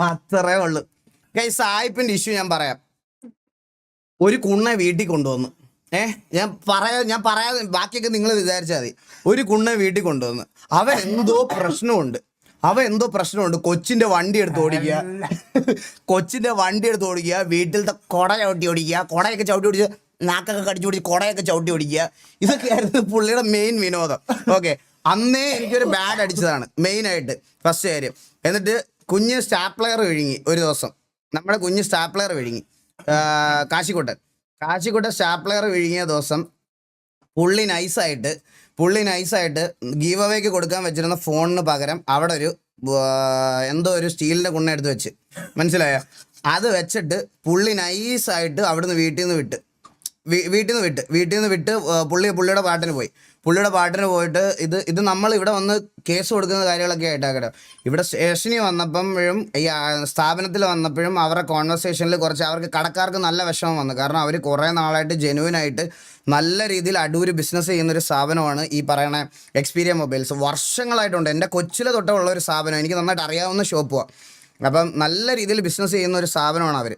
അത്രേ ഉള്ളു. കൈ സായിപ്പിന്റെ ഇഷ്യൂ ഞാൻ പറയാം. ഒരു കുണ്ണെ വീട്ടിൽ കൊണ്ടുവന്നു. ഏ ഞാൻ പറയാ ഞാൻ പറയാതെ ബാക്കിയൊക്കെ നിങ്ങൾ വിചാരിച്ചാൽ മതി. ഒരു കുണ്ണെ വീട്ടിൽ കൊണ്ടുവന്ന്. അവ എന്തോ പ്രശ്നമുണ്ട്. അവ എന്തോ പ്രശ്നമുണ്ട്. കൊച്ചിന്റെ വണ്ടി എടുത്ത് ഓടിക്കുക. കൊച്ചിന്റെ വണ്ടി എടുത്ത് ഓടിക്കുക. വീട്ടിലത്തെ കുട ചവിട്ടി ഓടിക്കുക. കുടയൊക്കെ ചവിട്ടി ഓടിച്ച് നാക്കൊക്കെ കടിച്ചു പിടിച്ച് കുടയൊക്കെ ചവിട്ടി ഓടിക്കുക. ഇതൊക്കെയായിരുന്നു പുള്ളിയുടെ മെയിൻ വിനോദം. ഓക്കെ അന്നേ എനിക്കൊരു ബാഡ് അടിച്ചതാണ്. മെയിനായിട്ട് ഫസ്റ്റ് കാര്യം. എന്നിട്ട് കുഞ്ഞ് സ്റ്റാപ്ലെയർ വിഴുങ്ങി ഒരു ദിവസം. നമ്മുടെ കുഞ്ഞ് സ്റ്റാപ്ലെയർ വിഴുങ്ങി. ആ, കാശിക്കുട്ടൻ. കാശിക്കുട്ടൻ സ്റ്റാപ്ലെയർ വിഴുങ്ങിയ ദിവസം പുള്ളി നൈസായിട്ട് പുള്ളി നൈസായിട്ട് ഗീവ് അവേക്ക് കൊടുക്കാൻ വെച്ചിരുന്ന ഫോണിന് പകരം അവിടെ ഒരു എന്തോ ഒരു സ്റ്റീലിന്റെ കുണ്ണ എടുത്ത് വെച്ച്. മനസ്സിലായോ? അത് വെച്ചിട്ട് പുള്ളി നൈസായിട്ട് അവിടുന്ന് വീട്ടിൽ നിന്ന് വിട്ട്. വീട്ടിൽ നിന്ന് വിട്ട് വീട്ടിൽ നിന്ന് വിട്ട് പുള്ളി പുള്ളിയുടെ പാട്ടിന് പോയി. പുള്ളിയുടെ പാട്ടിന് പോയിട്ട് ഇത് ഇത് നമ്മൾ ഇവിടെ വന്ന് കേസ് കൊടുക്കുന്ന കാര്യങ്ങളൊക്കെ ആയിട്ടാക്കട്ടെ. ഇവിടെ സ്റ്റേഷനിൽ വന്നപ്പോഴും ഈ സ്ഥാപനത്തിൽ വന്നപ്പോഴും അവരുടെ കോൺവെർസേഷനിൽ കുറച്ച് അവർക്ക് കടക്കാർക്ക് നല്ല വിഷമം വന്നു. കാരണം അവർ കുറേ നാളായിട്ട് ജെനുവിനായിട്ട് നല്ല രീതിയിൽ അടൂര് ബിസിനസ് ചെയ്യുന്ന ഒരു സ്ഥാപനമാണ് ഈ പറയണ എക്സ്പീരിയ മൊബൈൽസ് വർഷങ്ങളായിട്ടുണ്ട്. എന്റെ കൊച്ചിലെ തൊട്ടുള്ള ഒരു സ്ഥാപനം. എനിക്ക് നന്നായിട്ട് അറിയാവുന്ന ഷോപ്പുമാണ് അപ്പം നല്ല രീതിയിൽ ബിസിനസ് ചെയ്യുന്ന ഒരു സ്ഥാപനമാണ് അവർ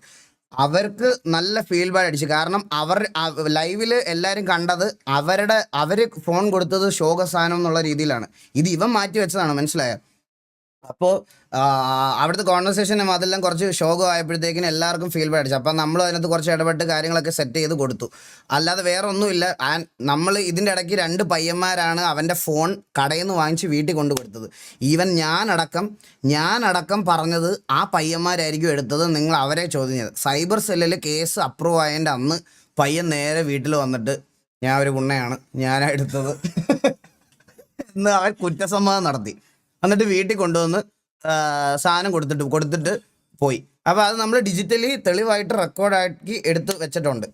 അവർക്ക് നല്ല ഫീഡ്ബാക്ക് അടിച്ചു. കാരണം അവർ ലൈവിൽ എല്ലാവരും കണ്ടത് അവരുടെ അവർ ഫോൺ കൊടുത്തത് ശോകസാനം എന്നുള്ള രീതിയിലാണ്. ഇത് ഇവൻ മാറ്റി വെച്ചതാണ്. മനസ്സിലായോ? അപ്പോൾ അവിടുത്തെ കോൺവെർസേഷനും അതെല്ലാം കുറച്ച് ശോകമായപ്പോഴത്തേക്കിനും എല്ലാവർക്കും ഫീൽബാക്ക് അടിച്ചു അപ്പം നമ്മൾ അതിനകത്ത് കുറച്ച് ഇടപെട്ട് കാര്യങ്ങളൊക്കെ സെറ്റ് ചെയ്ത് കൊടുത്തു. അല്ലാതെ വേറെ ഒന്നുമില്ല നമ്മൾ ഇതിന്റെ ഇടയ്ക്ക് രണ്ട് പയ്യന്മാരാണ് അവന്റെ ഫോൺ കടയിൽ നിന്ന് വാങ്ങിച്ച് വീട്ടിൽ കൊണ്ടു കൊടുത്തത് ഈവൻ ഞാനടക്കം ഞാനടക്കം പറഞ്ഞത് ആ പയ്യന്മാരായിരിക്കും എടുത്തത് നിങ്ങൾ അവരെ ചോദ്യം ചെയ്തത്. സൈബർ സെല്ലിൽ കേസ് അപ്രൂവ് ആയതിന്റെ അന്ന് പയ്യൻ നേരെ വീട്ടിൽ വന്നിട്ട് ഞാൻ ഒരു ഗുണ്ണയാണ് ഞാനാ എടുത്തത്. എന്ന് അവൻ കുറ്റസമ്മതം നടത്തി. എന്നിട്ട് വീട്ടിൽ കൊണ്ടുവന്ന് സാധനം കൊടുത്തിട്ട് കൊടുത്തിട്ട് പോയി. അപ്പോൾ അത് നമ്മൾ ഡിജിറ്റലി തെളിവായിട്ട് റെക്കോർഡാക്കി എടുത്ത് വെച്ചിട്ടുണ്ട്.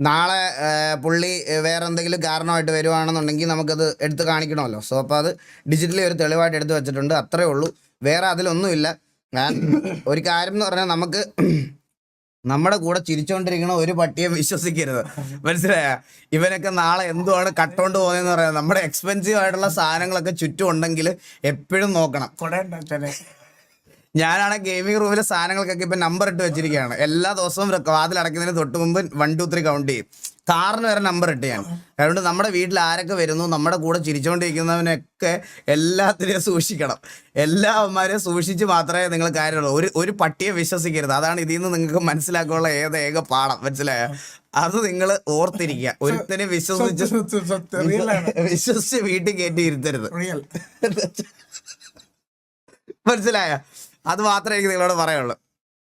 നാളെ പുള്ളി വേറെ എന്തെങ്കിലും കാരണമായിട്ട് വരുവാണെന്നുണ്ടെങ്കിൽ നമുക്കത് എടുത്ത് കാണിക്കണമല്ലോ. സോ അപ്പോൾ അത് ഡിജിറ്റലി ഒരു തെളിവായിട്ട് എടുത്ത് വെച്ചിട്ടുണ്ട്. അത്രേ ഉള്ളൂ. വേറെ അതിലൊന്നുമില്ല. ഞാൻ ഒരു കാര്യം എന്ന് പറഞ്ഞാൽ നമുക്ക് നമ്മുടെ കൂടെ ചിരിച്ചോണ്ടിരിക്കണ ഒരു പട്ടിയെ വിശ്വസിക്കരുത്. മനസ്സിലായ? ഇവനൊക്കെ നാളെ എന്തുവാണ് കട്ടോണ്ട് പോകുന്നതെന്ന് പറയാം. നമ്മുടെ എക്സ്പെൻസീവ് ആയിട്ടുള്ള സാധനങ്ങളൊക്കെ ചുറ്റും ഉണ്ടെങ്കിൽ എപ്പോഴും നോക്കണം. ഞാനാണ് ഗെയിമിംഗ് റൂമിലെ സാധനങ്ങൾക്കൊക്കെ ഇപ്പം നമ്പർ ഇട്ട് വെച്ചിരിക്കുകയാണ്. എല്ലാ ദിവസവും വാതിൽ അടയ്ക്കുന്നതിന് തൊട്ട് മുമ്പ് വൺ ടു ത്രീ കൗണ്ട് ചെയ്യും. കാറിന് വരെ നമ്പർ ഇട്ട് ഞാൻ. അതുകൊണ്ട് നമ്മുടെ വീട്ടിൽ ആരൊക്കെ വരുന്നു നമ്മുടെ കൂടെ ചിരിച്ചുകൊണ്ടിരിക്കുന്നവനൊക്കെ എല്ലാത്തിനെയും സൂക്ഷിക്കണം. എല്ലാ അമ്മമാരെയും സൂക്ഷിച്ച് മാത്രമേ നിങ്ങൾ കാര്യമുള്ളൂ. ഒരു ഒരു പട്ടിയെ വിശ്വസിക്കരുത്. അതാണ് ഇതിൽ നിന്ന് നിങ്ങൾക്ക് മനസ്സിലാക്കാനുള്ള ഏക ഏക പാഠം. മനസ്സിലായോ? അത് നിങ്ങൾ ഓർത്തിരിക്കുക. ഒരുത്തനെ വിശ്വസിച്ച് വിശ്വസിച്ച് വീട്ടിൽ കയറ്റി ഇരുത്തരുത്. മനസ്സിലായ? അത് മാത്രമേ എനിക്ക് നിങ്ങളോട് പറയുള്ളൂ